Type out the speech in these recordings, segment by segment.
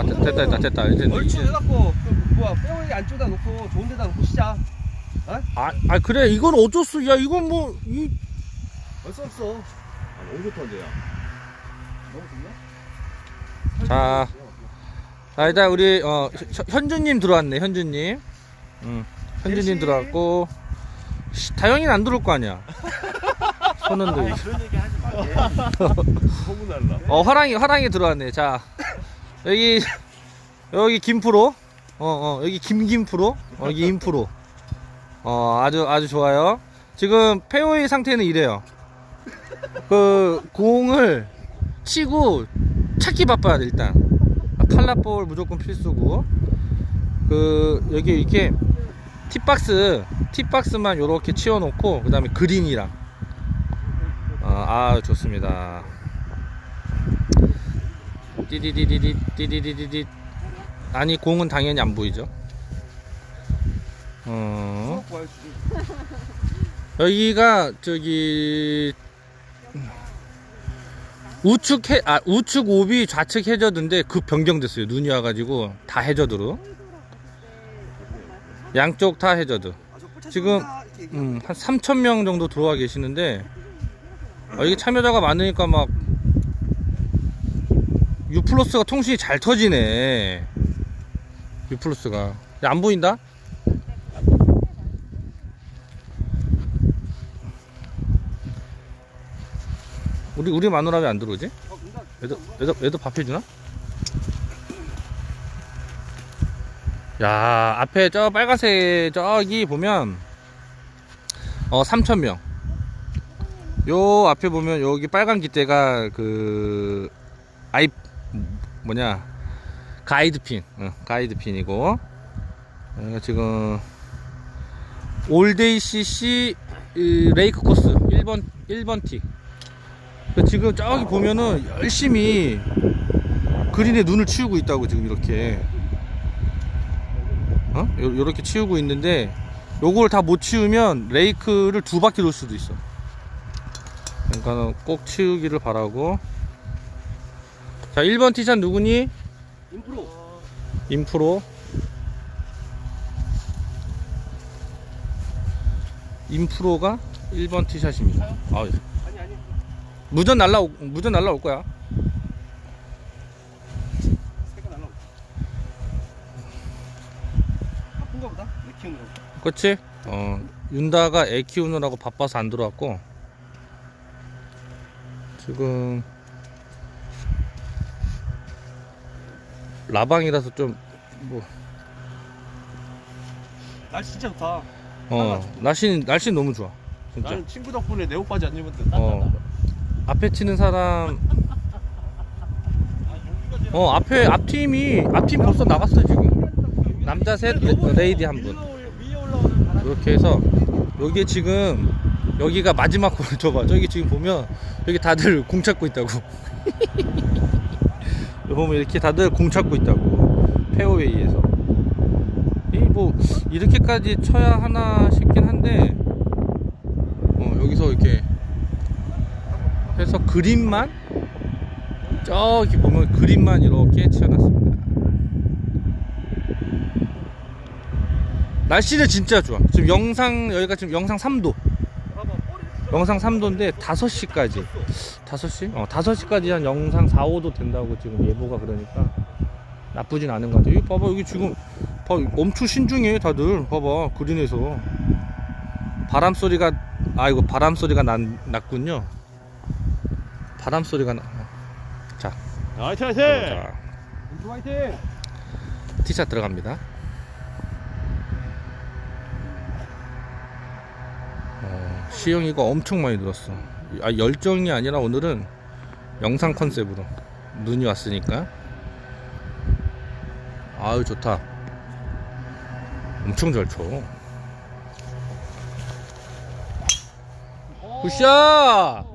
자 됐- 됐다 됐다 됐다 이제 얼추 이제 해갖고 그 뭐야 페어웨이 안쪽에다 놓고 좋은 데다 놓고 시작 아, 아 그래 이건 어쩔 수, 야 이건 뭐 이, 어쩔 수 없어 아, 너무 좋다, 이제야. 너무 좋나? 자, 자 일단 우리 어 현- 현주님 들어왔네 현주님, 응 현주님 예시. 들어왔고 씨, 다영이는 안 들어올 거 아니야. 손은 들고. 그런 얘기 하지 말게. 소문날라. 어 화랑이 화랑이 들어왔네. 자 여기 여기 김프로, 어 어 여기 김김프로, 어, 여기 임프로. 어 아주 아주 좋아요. 지금 페어웨이 상태는 이래요. 그 공을 치고 찾기 바빠야 돼 일단. 아, 칼라볼 무조건 필수고. 그 여기 이렇게 팁박스 팁박스만 요렇게 치워놓고 그 다음에 그린이랑 어, 아 좋습니다. 띠디디디디 띠디디디디 아니 공은 당연히 안 보이죠. 어 여기가 저기 우측 해, 아 우측 오비 좌측 해저드인데 그 변경됐어요. 눈이 와가지고 다 해저드로 양쪽 다 해저드. 지금 음, 한 3천 명 정도 들어와 계시는데 아, 이게 참여자가 많으니까 막 유플러스가 통신이 잘 터지네. 유플러스가 야, 안 보인다? 우리 우리 마누라 왜 안 들어오지? 얘도 얘도 얘도 밥 해주나? 야 앞에 저 빨간색 저기 보면 어 3천 명. 요 앞에 보면 여기 빨간 기대가 그 아이 뭐냐? 가이드핀. 어, 가이드핀이고. 어, 지금 올데이 CC 이, 레이크 코스 1번 1번 티. 그 지금 저기 보면은 열심히 그린에 눈을 치우고 있다고 지금 이렇게. 어? 요, 요렇게 치우고 있는데 요걸 다 못 치우면 레이크를 두 바퀴 돌 수도 있어. 그러니까 꼭 치우기를 바라고 자 1번 티샷 누구니? 인프로. 인프로. 인프로가 1번 티샷입니다. 아, 아니 아니. 무전 날라 무전 날라올 거야. 키우느라고 그치? 어, 윤다가 애 키우느라고 바빠서 안 들어왔고, 지금, 라방이라서 좀, 뭐, 날씨 진짜 좋다 어, 날씨, 날씨 너무 좋아. 진짜. 나는 친구 덕분에 내 옷까지 안 입었는데. 어, 앞에 치는 사람, 어, 앞에, 앞 팀이, 앞팀 벌써 나갔어, 지금. 남자 셋, 레- 레이디 한 분. 이렇게 해서 여기 지금 여기가 마지막 홀 줘봐 저기 지금 보면 여기 다들 공 찾고 있다고 보면 이렇게 다들 공 찾고 있다고 페어웨이에서 이 뭐 이렇게까지 쳐야 하나 싶긴 한데 어 여기서 이렇게 해서 그림만 저기 보면 그림만 이렇게 치워놨습니다 날씨는 진짜 좋아. 지금 영상 여기가 지금 영상 3도. 영상 3도인데 5시까지. 5시? 어, 5시까지 한 영상 4, 5도 된다고 지금 예보가 그러니까 나쁘진 않은 것 같아. 여기 봐봐. 여기 지금 봐, 엄청 신중해 다들. 봐봐. 그린에서 바람 소리가 아 이거 바람 소리가 난, 났군요. 바람 소리가 나. 자, 화이팅! 자 인프로 화이팅 티샷 들어갑니다. 시영이가 엄청 많이 늘었어. 아, 열정이 아니라 오늘은 영상 컨셉으로 눈이 왔으니까. 아유 좋다. 엄청 잘 쳐. 굿샷!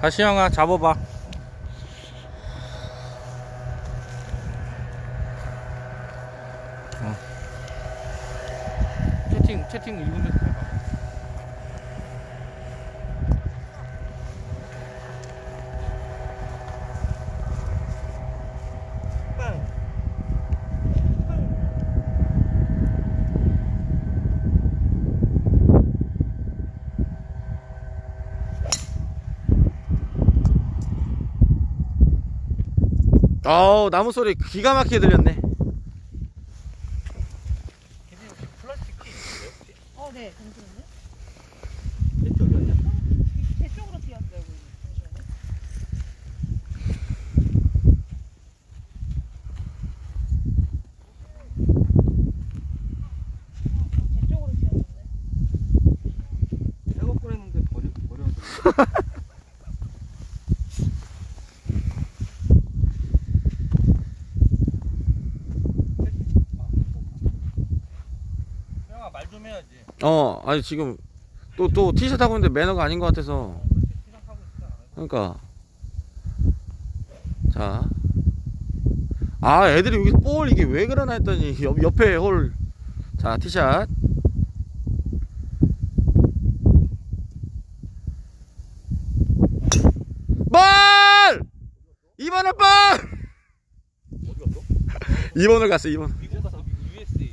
다시 형아 잡아봐. 어. 채팅 채팅 1분 전에 해봐. 아우 나무 소리 기가 막히게 들렸네. 어, 네, 잠시만요. 내 쪽이었냐? 제 쪽으로 튀었어요, 우리. 잠시만요. 제 쪽으로 튀었는데. 새거 꺼냈는데 버려 버려. 형아 말 좀 해야지. 어, 아니 지금 또 또 티셔츠 하고 있는데 매너가 아닌 것 같아서. 그러니까. 자. 아, 애들이 여기 볼 이게 왜 그러나 했더니 옆, 옆에 홀. 자, 티샷. 볼! 2번을 볼! 어디 갔어? 2번을 갔어, 2번. 미국 가서 USA.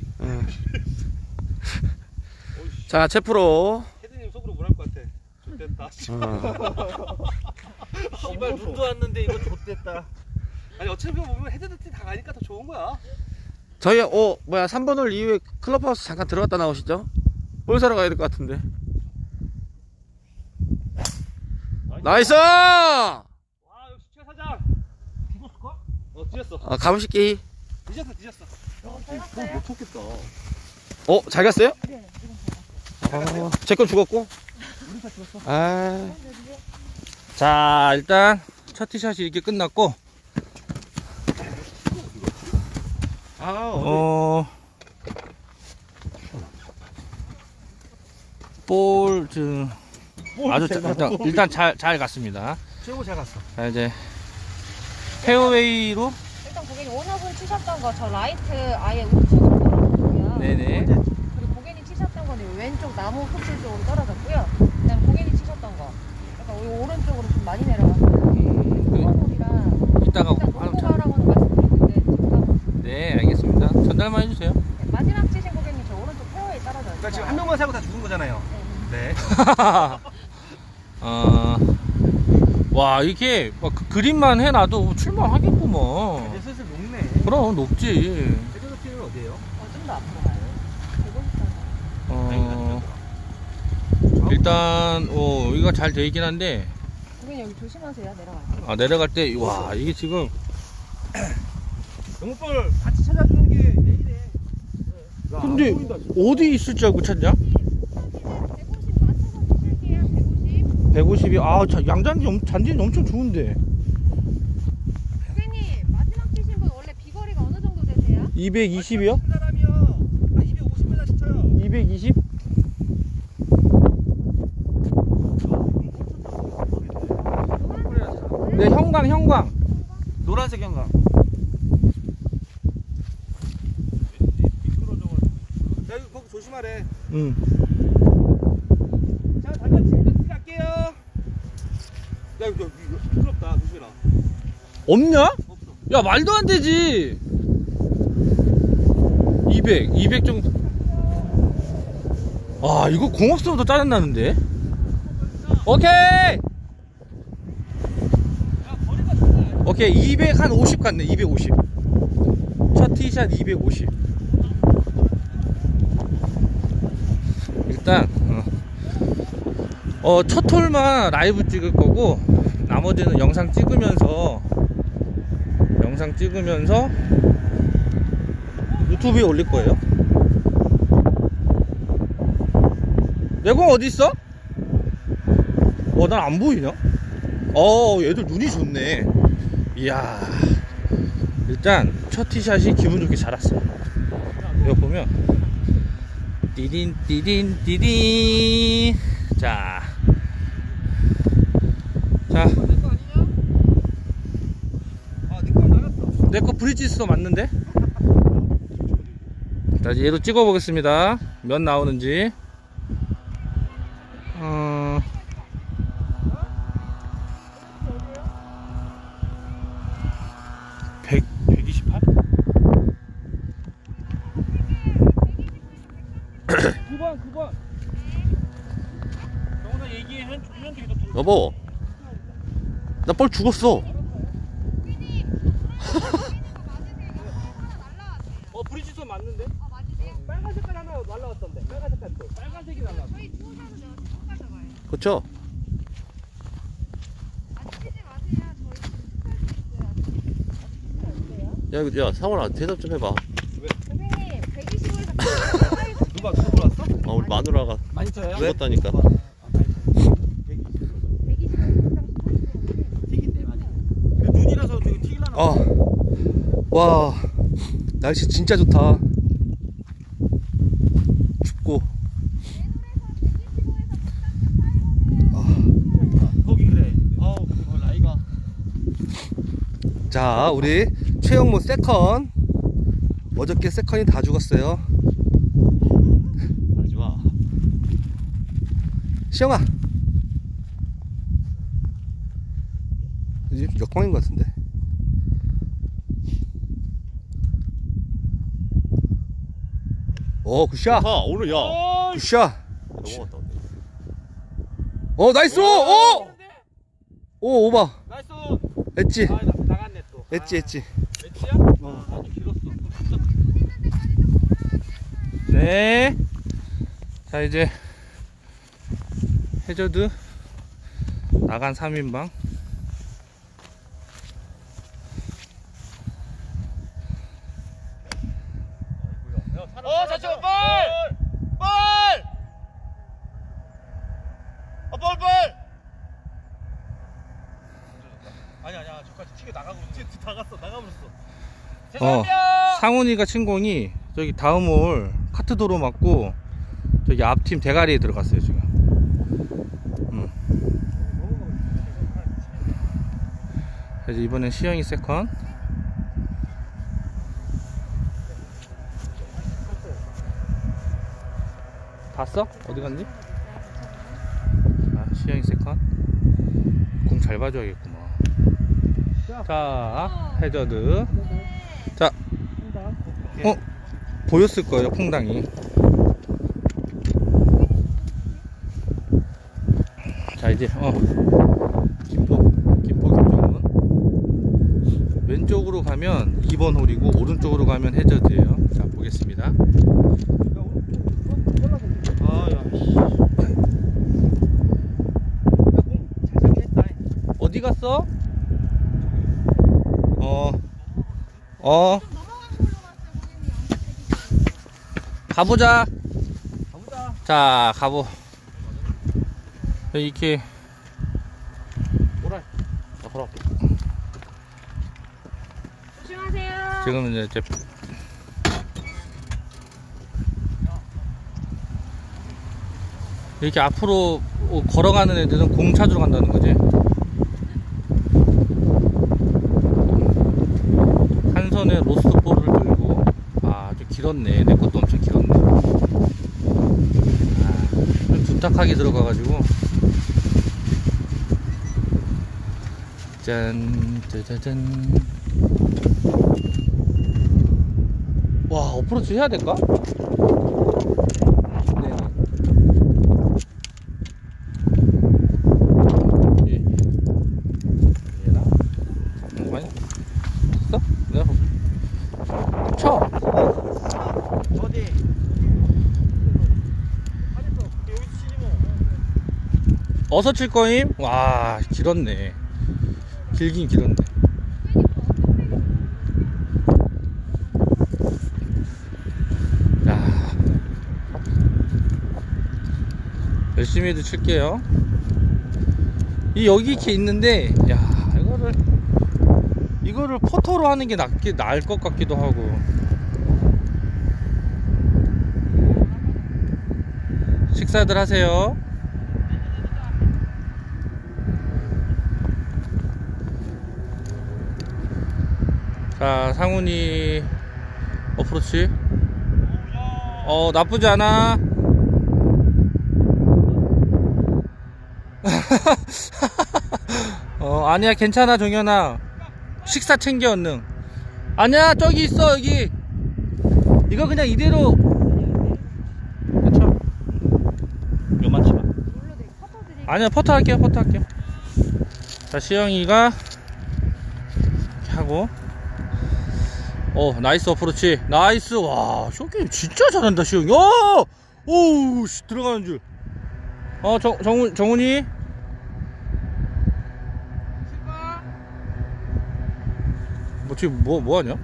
자, 채프로. 헤드님 속으로 뭐랄 것 같아. 좋됐다. 어. 씨발 눈도 왔는데 이거 좆됐다. 아니 어차피 보면 헤드들이 다 가니까 더 좋은 거야. 저희 어 뭐야 3번 홀 이후에 클럽하우스 잠깐 들어갔다 나오시죠? 볼 사러 가야 될 것 같은데. 나이스! 아, 와 역시 최 사장. 뒤졌을까? 어 뒤졌어. 가보실게. 뒤졌어 뒤졌어. 못 쳤겠다. 어, 잘 갔어요? 네, 제건 죽었고. 아, 자 일단 첫 티샷이 이렇게 끝났고 아? 어. 볼, 저, 아주 자, 일단, 일단 잘, 잘 갔습니다. 최고 잘 갔어. 자, 이제, 페어웨이로, 일단 고객님 오너분 치셨던 거 저 라이트 아예 우측으로 떨어졌고요. 네네. 그리고 고객님 치셨던 거는 왼쪽 나무 흡실 쪽으로 떨어졌고요. 그다음 고객님 치셨던 거. 약간 여기 오른쪽으로 좀 많이 내려갔어요. 음, 그, 이따가, 일단 하는 놓고 차. 가라고는 말씀드렸는데 지금 가고 네, 알겠습니다. 전달만 해주세요. 있어요. 마지막 치신 고객님 저 오른쪽 페어에 떨어져 있어요. 그러니까 지금 한 명만 살고 다 죽은 거잖아요. 네. 네. 어, 와, 이렇게, 막 그- 그림만 해놔도 출마하겠구먼. 이제 슬슬 녹네. 그럼, 높지. 헤드 팀은 어디예요? 어, 좀더 앞으로 가요. 150점. 어, 일단, 어, 여기가 잘 돼 있긴 한데, 고객님 여기 조심하세요. 내려갈게요. 아, 내려갈 때, 와, 이게 지금, 영볼 같이 찾아주는 게 예의래. 근데, 어디 있을 줄 알고 찾냐? 150 맞춰서 치실게요. 150. 150이, 아, 자, 양잔디, 엄- 잔디는 엄청 좋은데. 고객님 마지막 치신 분 원래 비거리가 어느 정도 되세요? 220이요? 사람이요. 한 250m 쳐요. 220? 네, 형광, 형광. 노란색 형광. 야 이거 거기 조심하래. 응. 자 잠깐 침대 갈게요. 야 이거 이거 부끄럽다 조심해라. 없냐? 없어. 야, 말도 안 되지. 200, 200 정도. 아, 이거 공 없어도 짜증나는데? 오케이! 야 거리가 장난 아니야. 오케이, 200, 한 50 갔네, 250. 첫 티샷 250. 일단, 어, 어, 첫 홀만 라이브 찍을 거고, 나머지는 영상 찍으면서, 영상 찍으면서, 유튜브에 올릴 거예요. 내공 어디 있어? 어, 난 안 보이냐? 어, 얘들 눈이 좋네. 이야. 일단, 첫 티샷이 기분 좋게 잘 왔어. 이거 보면, 띠딘, 띠딘, 띠딘. 자. 자, 내거 브리지스도 맞는데? 자, 얘도 찍어보겠습니다. 몇 나오는지. 어, 백, 128? 9번 9번. 정훈아 얘기해. 현, 현중이 더 여보. 나볼 죽었어. 어 브리지선 맞는데? 빨간 색깔 하나 날라왔던데. 빨간 색깔 또. 빨간색이 날라왔어. 그쵸? 야, 이거, 야, 상원아, 대답 좀 해봐. 선생님 125에서 누가 누가 몰랐어? 아, 우리 마누라가 많이 쳐요? 죽었다니까. 튀긴데 많이. 그 눈이라서 되게 튀길라나. 아, 와, 날씨 진짜 좋다. 춥고. 거기 그래. 아우 그. 자, 우리 최영모 세컨. 어저께 세컨이 다 죽었어요. 말지 마. 시영아. 이제 역광인 것 같은데. 어, 굿샷. 아 오늘 야 굿샷. 넘어갔다 어, 나이스! 오! 오, 오바. 나이스. 엣지. 아 나, 나갔네 또. 엣지, 엣지. 엣지야? 어. 아주 길었어. 네. 자, 이제 해저드 나간 3인방. 어 잠시만 볼. 볼. 어, 볼, 볼! 아니, 아니야. 저까지 튀겨 나가고 있는 거. 나갔어, 나가버렸어. 어! 상훈이가 친 공이 저기 다음 홀 카트 도로 맞고 저기 앞팀 대가리에 들어갔어요, 지금. 음. 그래서 이번엔 시영이 세컨. 봤어? 어디 갔니? 아, 시영이 세컨. 공 잘 봐줘야겠구만. 자, 해저드. 자, 어, 보였을 거예요, 퐁당이. 자, 이제, 어, 김포, 김포 김종훈. 왼쪽으로 가면 2번 홀이고, 오른쪽으로 가면 해저드예요 자, 보겠습니다. 아, 야. 어디 갔어? 어, 어, 가보자. 가보자. 자, 가보. 이렇게 오라. 나 걸어갈게. 조심하세요. 지금 이제 제 이렇게 앞으로 걸어가는 애들은 공 찾으러 간다는 거지. 한 손에 로스트 볼을 들고 아, 아주 길었네. 내 것도 엄청 길었네. 아, 좀 두탁하게 들어가가지고 짠, 짜자잔. 와, 어프로치 해야 될까? 네. 예. 얘라. 잠깐만요. 있어? 내가 볼게. 쳐! 어디? 하겠어. 여기 치지 뭐. 어서 칠 거임? 와, 길었네. 길긴 길었네. 야. 열심히도 칠게요. 이 여기 이렇게 있는데, 야, 이거를, 이거를 포토로 하는 게 낫게, 나을 것 같기도 하고. 식사들 하세요. 자, 상훈이 어프로치. 어, 나쁘지 않아. 어, 아니야, 괜찮아, 종현아. 식사 챙겨, 얼른. 아니야, 저기 있어, 여기. 이거 그냥 이대로. 그쵸? 요만. 아니야, 퍼터 할게요, 퍼터 할게요. 자, 시영이가 이렇게 하고. 어 나이스 어프로치. 나이스. 와 쇼게임 진짜 잘한다 시영이. 어! 오우 씨 들어가는 줄어 정, 정훈, 정훈이? 뭐 지금 뭐 뭐하냐?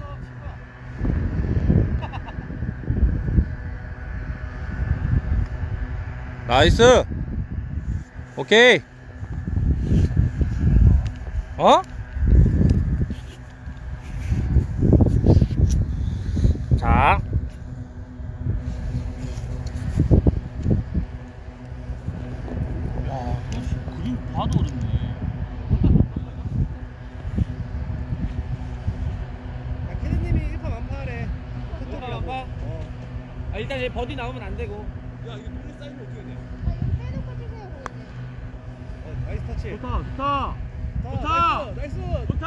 나이스! 오케이. 어? 자. 와, 그림 봐도 어렵네. 캐디님이 1파 만파하래. 일파 만파? 어. 아, 일단 얘 버디 나오면 안 되고. 야, 이거 돌리 쌓이면 어떻게 돼? 빼놓고 치세요, 어, 나이스 터치. 좋다, 좋다. 나이스, 나이스. 좋다.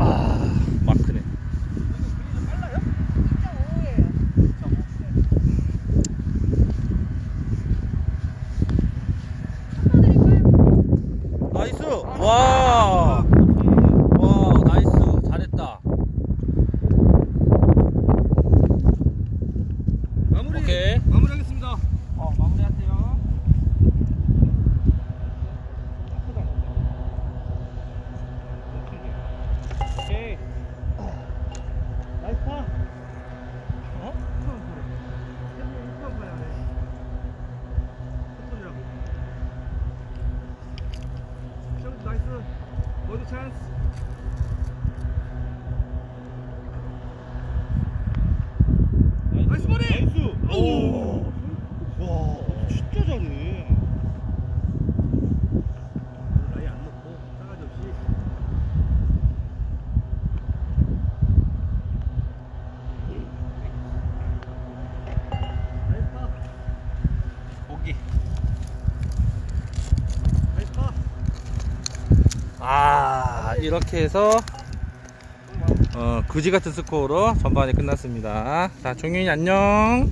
아, 마크네. 2.5예요. 나이스. 와. 와, 나이스. 잘했다. 마무리. 오케이. 마무리하겠습니다. 어, 마무리하세요. 오케이. 어? 1파 만파래. 캐디님 1파 만파야 돼. 헛소리라고. 션 나이스. 버디 찬스 버디. 나이스. 오. 와, 진짜 잘해. 아예 안 넣고 싸가지 없이. 나이스 파. 보기. 나이스 파. 아, 이렇게 해서 어, 그지 같은 스코어로 전반이 끝났습니다. 자, 종윤이 안녕.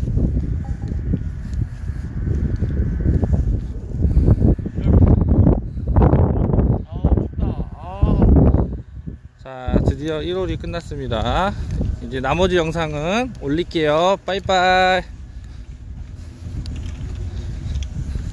자, 드디어 1홀이 끝났습니다. 이제 나머지 영상은 올릴게요. 빠이빠이.